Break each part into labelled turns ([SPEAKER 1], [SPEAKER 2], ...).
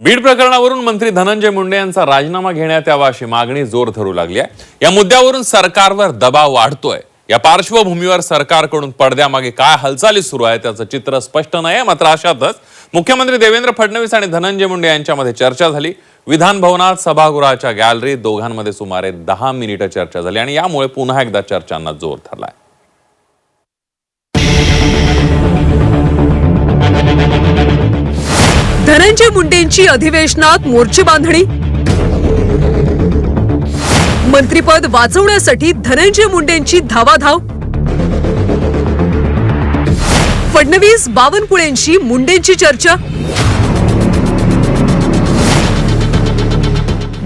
[SPEAKER 1] बीड प्रकरणावरून मंत्री धनंजय मुंडे यांचा राजीनामा घेण्यात यावा अशी मागणी जोर धरू लागली आहे. या मुद्द्यावरून सरकारवर दबाव वाढतोय. या पार्श्वभूमीवर सरकारकडून पडद्यामागे काय हालचाली सुरू आहे त्याचं चित्र स्पष्ट नाही आहे मात्र अशातच मुख्यमंत्री देवेंद्र फडणवीस आणि धनंजय मुंडे यांच्यामध्ये चर्चा झाली. विधान भवनात सभागृहाच्या गॅलरीत दोघांमध्ये सुमारे दहा मिनिटं चर्चा झाली आणि यामुळे पुन्हा एकदा चर्चांना जोर धरलाय
[SPEAKER 2] धनंजय मुंडेंची अधिवेशनात मोर्चे बांधणी. मंत्रीपद वाचवण्यासाठी धनंजय मुंडेंची धावाधाव. फडणवीस बावनकुळेंशी मुंडेंची चर्चा.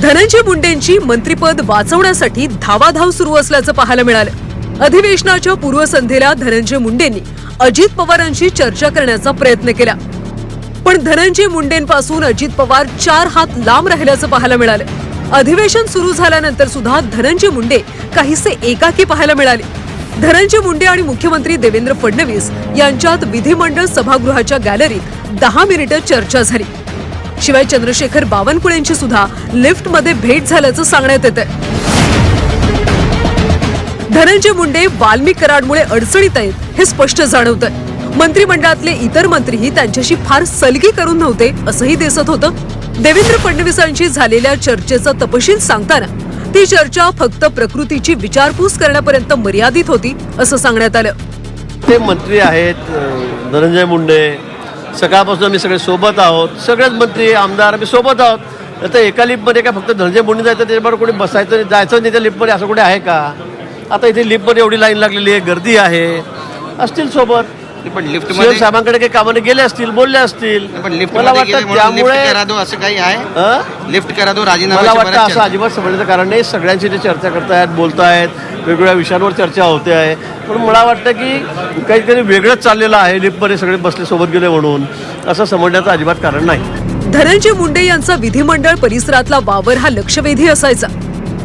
[SPEAKER 2] धनंजय मुंडेंची मंत्रीपद वाचवण्यासाठी धावाधाव सुरू असल्याचं पाहायला मिळालं. अधिवेशनाच्या पूर्वसंध्येला धनंजय मुंडेंनी अजित पवारांशी चर्चा करण्याचा प्रयत्न केला. पण धनंजय मुंडेंपासून अजित पवार चार हात लांब राहिल्याचं पाहायला मिळालं. अधिवेशन सुरू झाल्यानंतर सुद्धा धनंजय मुंडे काहीसे एकाकी पाहायला मिळाले. धनंजय मुंडे आणि मुख्यमंत्री देवेंद्र फडणवीस यांच्यात विधिमंडळ सभागृहाच्या गॅलरीत दहा मिनिटं चर्चा झाली. शिवाय चंद्रशेखर बावनकुळेंची सुद्धा लिफ्टमध्ये भेट झाल्याचं सांगण्यात येतं धनंजय मुंडे वाल्मिक कराडमुळे अडचणीत आहेत हे स्पष्ट जाणवतंय. मंत्रिमंडळातले इतर मंत्रीही त्यांच्याशी फार सलगी करून नव्हते असंही दिसत होतं. देवेंद्र फडणवीसांशी झालेल्या चर्चेचा तपशील सांगताना ती चर्चा फक्त प्रकृतीची विचारपूस करण्यापर्यंत मर्यादित होती असं सांगण्यात आलं.
[SPEAKER 3] ते मंत्री आहेत धनंजय मुंडे. सकाळपासून आम्ही सगळे सोबत आहोत. सगळेच मंत्री आमदार आम्ही सोबत आहोत. आता एका लिफ्टमध्ये काय फक्त धनंजय मुंडे जायचं त्याच्याबरोबर कोणी बसायचं नाही जायचं नाही त्या लिफ्टमध्ये असं कुठे आहे का? आता इथे लिफ्टमध्ये एवढी लाईन लागलेली आहे गर्दी आहे. असतील सोबत.
[SPEAKER 4] पण लिफ्टमध्ये
[SPEAKER 3] साहेबांकडे काही कामाने गेले असतील बोलले असतील.
[SPEAKER 4] पण लिफ्ट
[SPEAKER 3] मला वाटतं
[SPEAKER 4] म्हणून लिफ्ट
[SPEAKER 3] त्यामुळे
[SPEAKER 4] करा दो असं काही आहे?
[SPEAKER 3] हं?
[SPEAKER 4] लिफ्ट करा दो
[SPEAKER 3] मला
[SPEAKER 4] राजीनामा
[SPEAKER 3] वाटतं असं अजिबात समजण्याचं कारण नाही. सगळ्यांशी ते चर्चा करतायत बोलतायत वेगवेगळ्या विषयांवर चर्चा होते आहे. पण मला वाटतं की काहीतरी वेगळंच चाललेलं आहे. लिफ्टमध्ये सगळे बसले सोबत गेले म्हणून. असं समजण्याचं अजिबात कारण नाही.
[SPEAKER 2] धनंजय मुंडे यांचा विधिमंडळ परिसरातला वावर हा लक्षवेधी असायचा.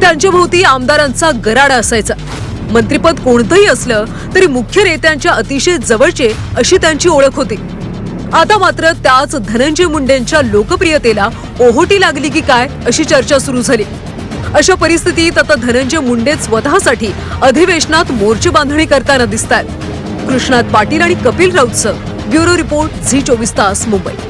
[SPEAKER 2] त्यांच्या भोवती आमदारांचा गराडा असायचा. मंत्रीपद कोणतंही असलं तरी मुख्य नेत्यांच्या अतिशय जवळचे अशी त्यांची ओळख होती. आता मात्र त्याच धनंजय मुंडेंच्या लोकप्रियतेला ओहोटी लागली की काय अशी चर्चा सुरू झाली. अशा परिस्थितीत आता धनंजय मुंडे स्वतःसाठी अधिवेशनात मोर्चे बांधणी करताना दिसतात कृष्णात पाटील आणि कपिल राऊतचं ब्युरो रिपोर्ट झी चोवीस तास मुंबई.